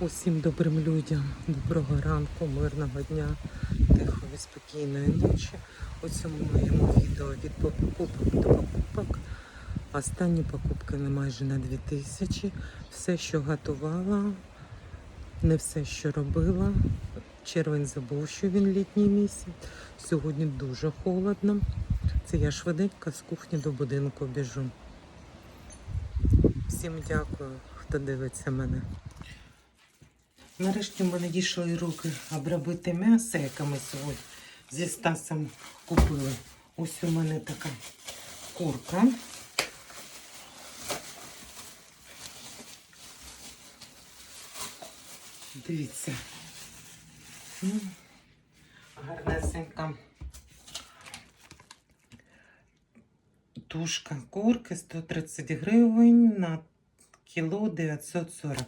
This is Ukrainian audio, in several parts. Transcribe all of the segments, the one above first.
Усім добрим людям, доброго ранку, мирного дня, тихої, спокійної ночі. У цьому моєму відео від покупок до покупок. Останні покупки на майже на 2000. Все, що готувала, не все, що робила. Червень забув, що він літній місяць. Сьогодні дуже холодно. Це я швиденько з кухні до будинку біжу. Всім дякую, хто дивиться мене. Нарешті в мене дійшли руки обробити м'ясо, яке ми сьогодні зі Стасом купили. Ось у мене така курка. Дивіться. Гарнесенька. Тушка курки 130 гривень на кіло 940,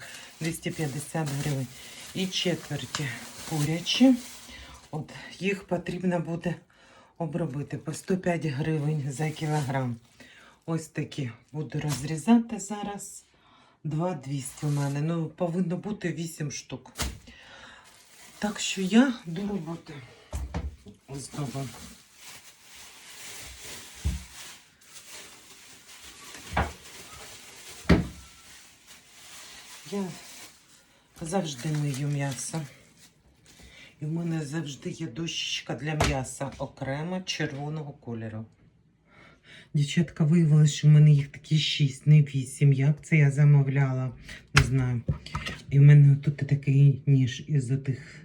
250 гривень. І четверті курячі. От їх потрібно буде обробити по 105 гривень за кілограм. Ось такі буду розрізати зараз. 2,200 у мене. Ну, повинно бути 8 штук. Так що я до роботи. Ось знову. Я завжди мию м'ясо. І в мене завжди є дощечка для м'яса окремо червоного кольору. Дівчатка виявилося, що в мене їх такі 6, не 8. Як це я замовляла? Не знаю. І в мене тут такий ніж із тих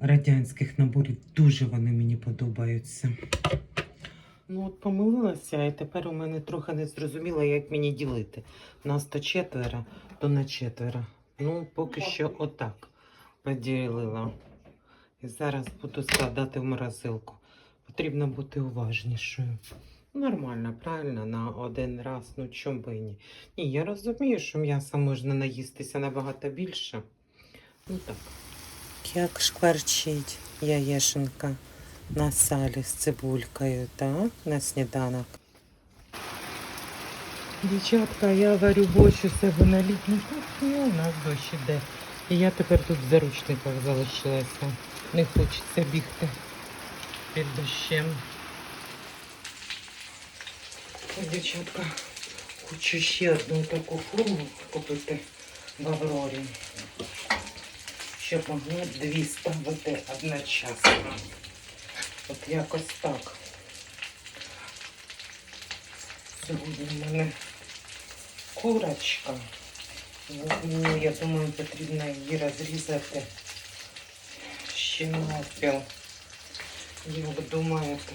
радянських наборів. Дуже вони мені подобаються. Ну, от помилилася, і тепер у мене трохи не зрозуміло, як мені ділити. Нас то четверо, то на четверо. Ну, поки що отак поділила. І зараз буду складати в морозилку. Потрібно бути уважнішою. Нормально, правильно, на один раз, ну чому би ні. Ні, я розумію, що м'яса можна наїстися набагато більше. Ну так. Як шкварчить яєшенка на салі з цибулькою, так? На сніданок. Дівчатка, я варю борщ у себе на літній кухні, у нас дощ іде. І я тепер тут в заручниках залишилася. Не хочеться бігти під дощем. Дівчатка, хочу ще одну таку форму купити в Аврорі, щоб могли дві ставити одночасно. От якось так. Сьогодні в мене курочка. Ну, я думаю, потрібно її розрізати ще навпіл. Як думаєте?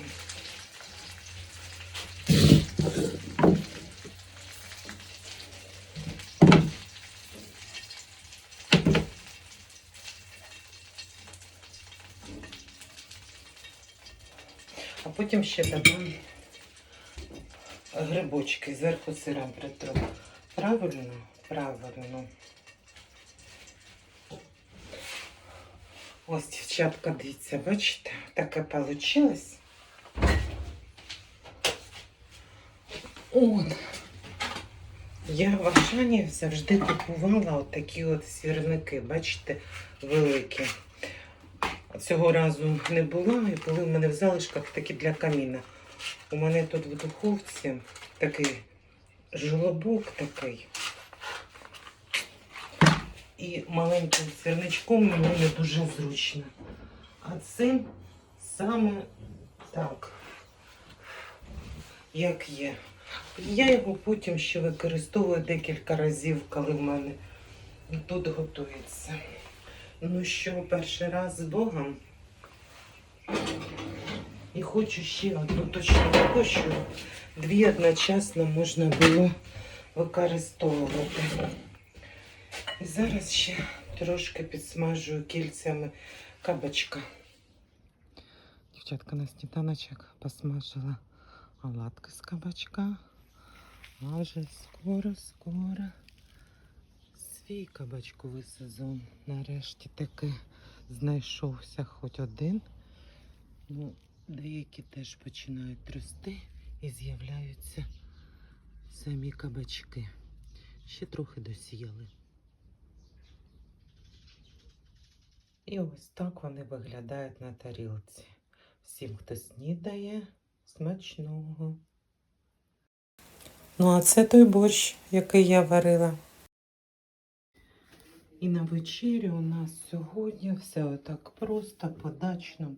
А потім ще додам грибочки зверху сиром притру. Правильно? Правильно. Ось, дівчатка, дивіться, бачите, таке вийшло. От. Я в Ашані завжди купувала отакі от сірники, бачите, великі. Цього разу не було, і були в мене в залишках такі для каміна. У мене тут в духовці такий жолобок такий. І маленьким сірничком мені не дуже зручно. А цим саме так, як є. Я його потім ще використовую декілька разів, коли в мене тут готується. Ну що, перший раз з Богом. І хочу ще одну точно таку, що дві одночасно можна було використовувати. І зараз ще трошки підсмажую кільцями кабачка. Дівчатка на сніданочок посмажила оладки з кабачка. А скоро, скоро свій кабачковий сезон. Нарешті таки знайшовся хоч один. Ну, деякі теж починають рости і з'являються самі кабачки. Ще трохи досіяли. І ось так вони виглядають на тарілці. Всім, хто снідає, смачного. Ну, а це той борщ, який я варила. І на вечері у нас сьогодні все отак просто по-дачному.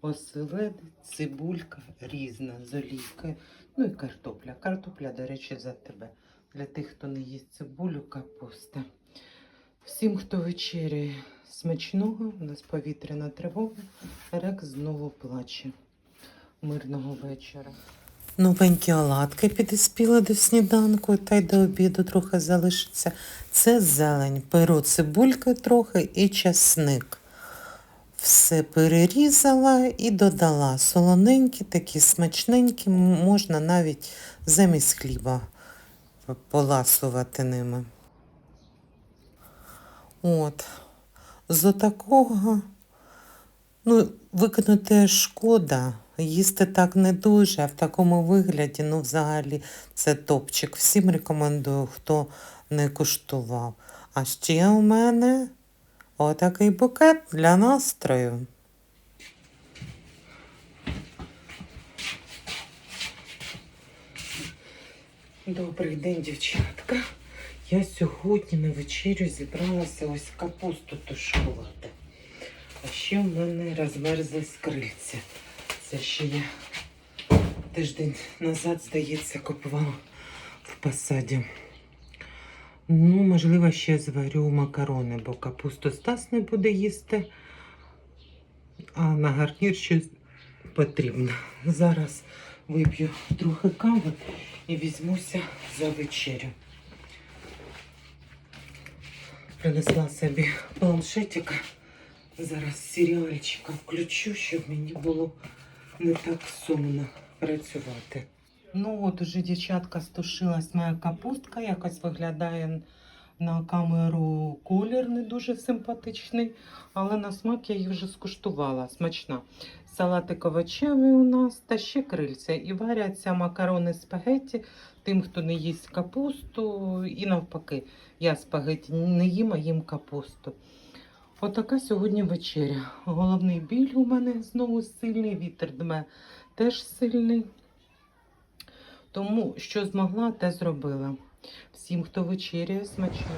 Оселедець, цибулька різна з олійкою. Ну і картопля. Картопля, до речі, за тебе. Для тих, хто не їсть цибулю, капуста. Всім, хто вечеряє смачного, у нас повітряна тривога, рек знову плаче. Мирного вечора. Новенькі оладки підіспіли до сніданку, та й до обіду трохи залишиться. Це зелень, перо цибульки трохи і часник. Все перерізала і додала. Солоненькі, такі смачненькі, можна навіть замість хліба поласувати ними. От. З отакого, ну, викинути шкода, їсти так не дуже, а в такому вигляді, ну, взагалі, це топчик. Всім рекомендую, хто не куштував. А ще у мене отакий букет для настрою. Добрий день, дівчатка. Я сьогодні на вечерю зібралася ось капусту тушкувати. А ще в мене розмерзлись крильця. Це ще я тиждень назад, здається, купувала в посаді. Ну, можливо, ще зварю макарони, бо капусту Стас не буде їсти, а на гарнір щось потрібно. Зараз вип'ю трохи кави і візьмуся за вечерю. Принесла собі планшетика. Зараз серіальчика включу, щоб мені було не так сумно працювати. Ну от уже дівчатка стушилась моя капустка, якось виглядає на камеру колір не дуже симпатичний, але на смак я її вже скуштувала. Смачна. Салатик овочевий у нас та ще крильця. І варяться макарони спагетті тим, хто не їсть капусту, і навпаки, я спагетті не їм, а їм капусту. Отака сьогодні вечеря. Головний біль у мене знову сильний, вітер дме теж сильний. Тому що змогла, те зробила. Всім, хто вечеряє, смачного.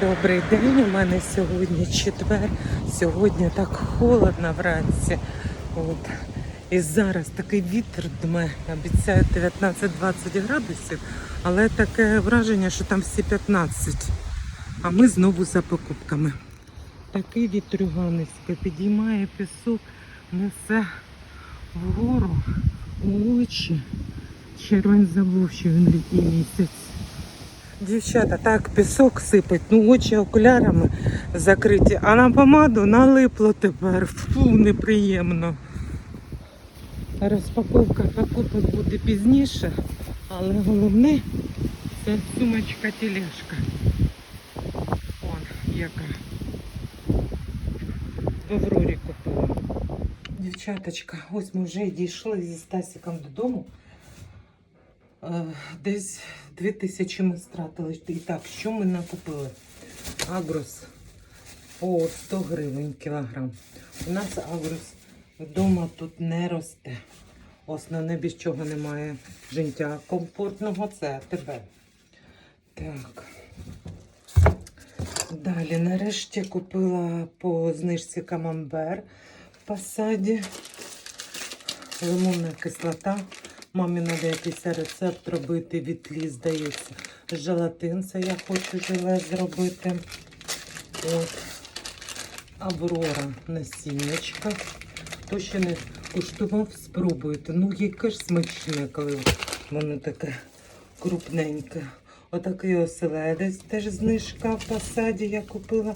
Добрий день. У мене сьогодні четвер. Сьогодні так холодно вранці. От. І зараз такий вітер дме. Обіцяють 19-20 градусів, але таке враження, що там всі 15. А ми знову за покупками. Такий вітрюганисько підіймає пісок, несе вгору у очі. Червень забув, що він літній місяць. Дівчата, так пісок сипить, ну очі окулярами закриті, а на помаду налипло тепер. Фу, неприємно. Розпаковка покупок буде пізніше, але головне це сумочка тележка. Вон, яка. В Аврорі купила. Дівчаточка, ось ми вже дійшли зі Стасіком додому. Е, Десь дві тисячі ми стратили. І так, що ми накупили? Агрос по 100 гривень кілограм. У нас агрос вдома тут не росте. Основне без чого немає життя комфортного, це тебе. Так. Далі, нарешті купила по знижці камамбер в посаді. Лимонна кислота. Мамі треба якийсь рецепт робити, відліз, здається. Желатин, це я хочу желе зробити. От. Аврора насіннячка. Хто ще не куштував, спробуйте. Ну, яке ж смачне, коли воно таке крупненьке. Отакий оселедець, теж знижка в посаді я купила.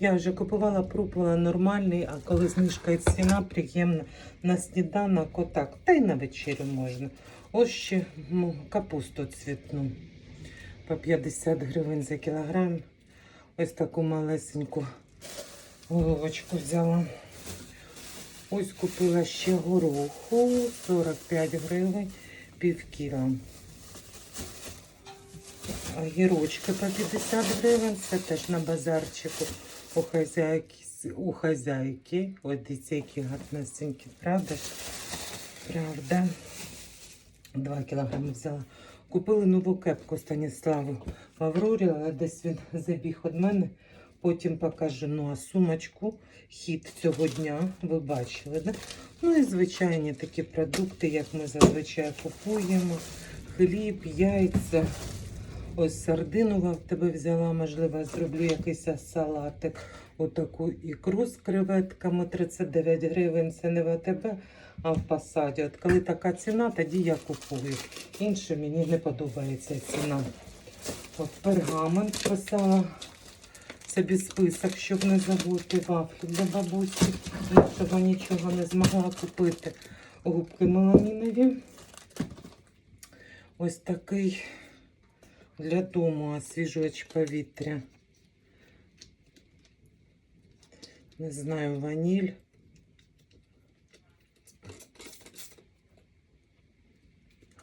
Я вже купувала, пробувала нормальний, а коли знижка і ціна приємна на сніданок, отак. Та й на вечерю можна. Ось ще капусту цвітну. По 50 гривень за кілограм. Ось таку малесеньку головочку взяла. Ось купила ще гороху 45 гривень пів кіла. Огірочки по 50 гривень, це теж на базарчику у хазяйки. У хазяйки. Ось дивіться, які гарнесенькі, правда? ж? Правда. Два кілограми взяла. Купили нову кепку Станіславу в але десь він забіг від мене. Потім покажу. Ну, а сумочку, хід цього дня, ви бачили, да? Ну і звичайні такі продукти, як ми зазвичай купуємо. Хліб, яйця. Ось сардину в тебе взяла, можливо, зроблю якийсь салатик. Отаку ікру з креветками 39 гривень. Це не в АТБ, а в посаді. От коли така ціна, тоді я купую. Інше мені не подобається ціна. От пергамент писала собі список, щоб не забути вафлі для бабусі. Іншого нічого не змогла купити. Губки меламінові. Ось такий для дому освіжувач повітря. Не знаю, ваніль.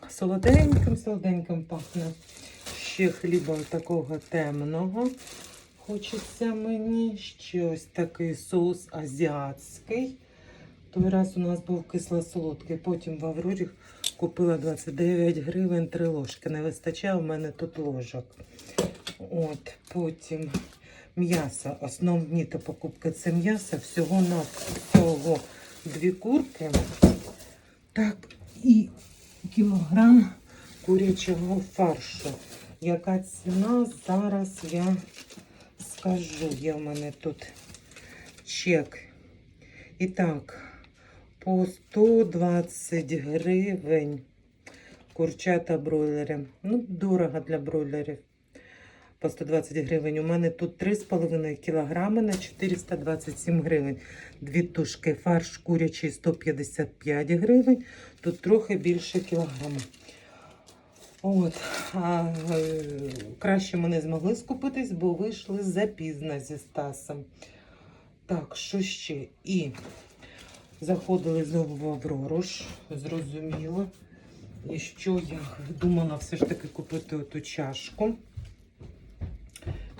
Солоденьким, солоденьким пахне. Ще хліба такого темного. Хочеться мені ще ось такий соус азіатський. Той раз у нас був кисло-солодкий. Потім в Аврорі купила 29 гривень три ложки. Не вистачає у мене тут ложок. От, потім м'ясо. Основні та покупки це м'ясо. Всього на всього дві курки. Так, і кілограм курячого фаршу. Яка ціна? Зараз я скажу. Є в мене тут чек. І так, по 120 гривень курчата бройлери. Ну, дорого для бройлерів. По 120 гривень. У мене тут 3,5 кілограми на 427 гривень. Дві тушки фарш курячий 155 гривень. Тут трохи більше кілограма. От, а, е, краще ми не змогли скупитись, бо вийшли запізно зі Стасом. Так, що ще? І заходили знову в Аврору зрозуміло. І що я думала все ж таки купити оту чашку,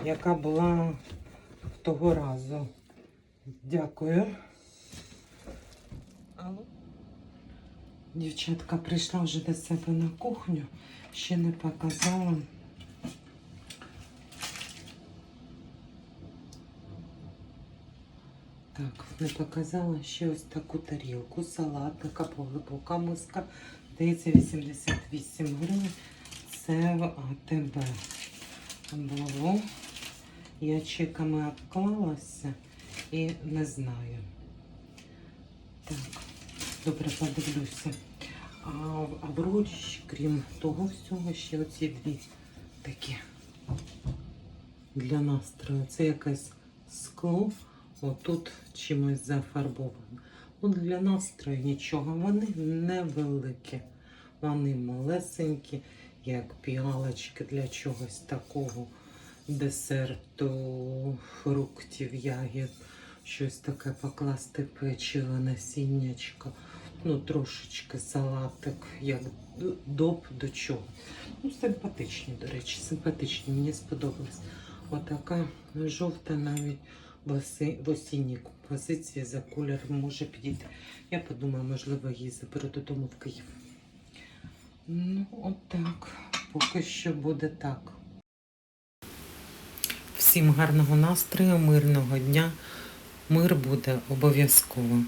яка була того разу. Дякую. Алло. Дівчатка прийшла вже до себе на кухню, ще не показала. Так, не показала ще ось таку тарілку, салат, така поглибока миска. Здається, 88 гривень. Це в АТБ було. Я чеками обклалася і не знаю. Так, добре, подивлюся. А в Аврорі, крім того всього, ще оці дві такі для настрою. Це якесь скло. Отут чимось зафарбовано. Ну, для настрою нічого. Вони невеликі. Вони малесенькі, як піалочки для чогось такого десерту, фруктів, ягід, щось таке покласти печиво, насіннячко. Ну, трошечки салатик, як доп до чого. Ну, симпатичні, до речі, симпатичні, мені сподобалось. Отака жовта навіть в осінній композиції за кольором може підійти. Я подумаю, можливо, її заберу додому в Київ. Ну, отак. Поки що буде так. Всім гарного настрою, мирного дня. Мир буде обов'язково.